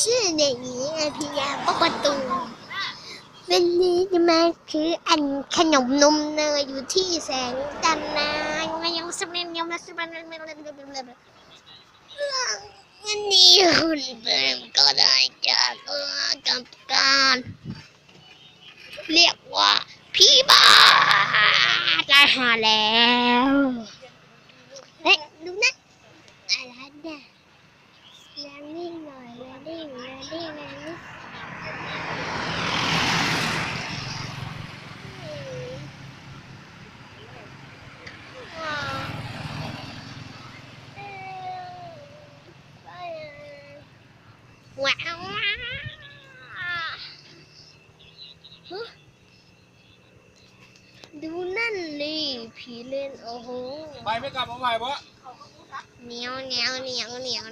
ชื่อเด็กหญิงอภิยาปประตู วันนี้จะมาคืออันขนมนมเนยอยู่ที่แสงจันทร์นะมายังสมัยยังมาสมัยวันนี้คุณเบิร์มก็ได้จากกับการเรียกว่าพี่บ้าตายหาแล้วเฮ้ยดูนะอะไรเนี่ยแรงนิ่งหน่อยแรงนิ่งแรงนิ่งแรงนิ่ง ว้าวฮะดูนั่นนี่ผีเล่น โอ้โห ไปไม่กลับมาใหม่ปะเหนียวเหนียวเหนียวเหนียวเหนียวเหนี